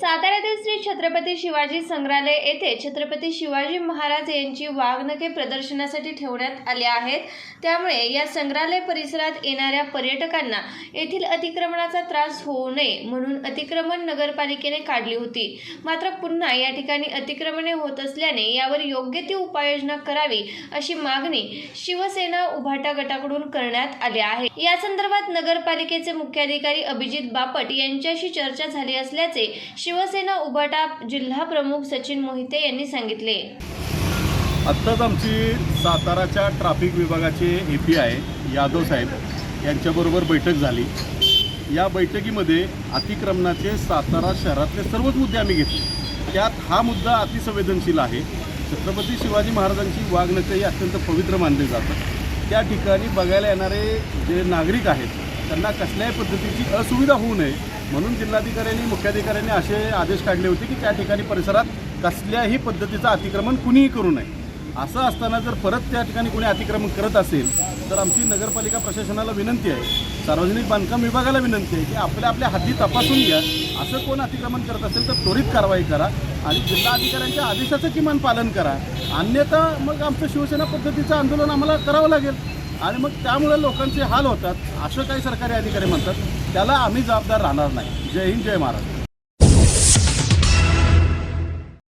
साताऱ्यातील श्री छत्रपती शिवाजी संग्रहालय येथे छत्रपती शिवाजी महाराज यांची वाघनखे प्रदर्शनासाठी ठेवण्यात आले आहेत. त्यामुळे या संग्रहालय परिसरात येणाऱ्या पर्यटकांना येथील अतिक्रमणाचा त्रास होऊ नये म्हणून अतिक्रमण नगरपालिकेने काढली होती. मात्र पुन्हा या ठिकाणी अतिक्रमणे होत असल्याने यावर योग्य ती उपाययोजना करावी अशी मागणी शिवसेना उभाटा गटाकडून करण्यात आली आहे. या संदर्भात नगरपालिकेचे मुख्याधिकारी अभिजित बापट यांच्याशी चर्चा झाली असल्याचे शिवसेना उभाटा जिल्हा प्रमुख सचिन मोहिते यांनी सांगितले. आत्ताच आमची साताराच्या ट्रॅफिक विभागाचे ए पी आय यादव साहेब यांच्याबरोबर बैठक झाली. या बैठकीमध्ये अतिक्रमणाचे सातारा शहरातले सर्वच मुद्दे आम्ही घेतले. त्यात हा मुद्दा अतिसंवेदनशील आहे. छत्रपती शिवाजी महाराजांची वाघनखे ही अत्यंत पवित्र मानले जातं त्या ठिकाणी बघायला येणारे जे नागरिक आहेत त्यांना कसल्याही पद्धतीची असुविधा होऊ नये म्हणून जिल्हाधिकाऱ्यांनी मुख्याधिकाऱ्यांनी असे आदेश काढले होते की त्या ठिकाणी परिसरात कसल्याही पद्धतीचं अतिक्रमण कुणीही करू नये. असं असताना जर परत त्या ठिकाणी कोणी अतिक्रमण करत असेल तर आमची नगरपालिका प्रशासनाला विनंती आहे सार्वजनिक बांधकाम विभागाला विनंती आहे की आपल्या आपल्या हद्दी तपासून घ्या. असं कोण अतिक्रमण करत असेल तर त्वरित कारवाई करा आणि जिल्हाधिकाऱ्यांच्या आदेशाचं किमान पालन करा. अन्यथा मग आमचं शिवसेना पद्धतीचं आंदोलन आम्हाला करावं लागेल. आणि मग त्यामुळे लोकांचे हाल होतात असं काही सरकारी अधिकारी म्हणतात त्याला आम्ही जबाबदार राहणार नाही. जय हिंद जय महाराष्ट्र.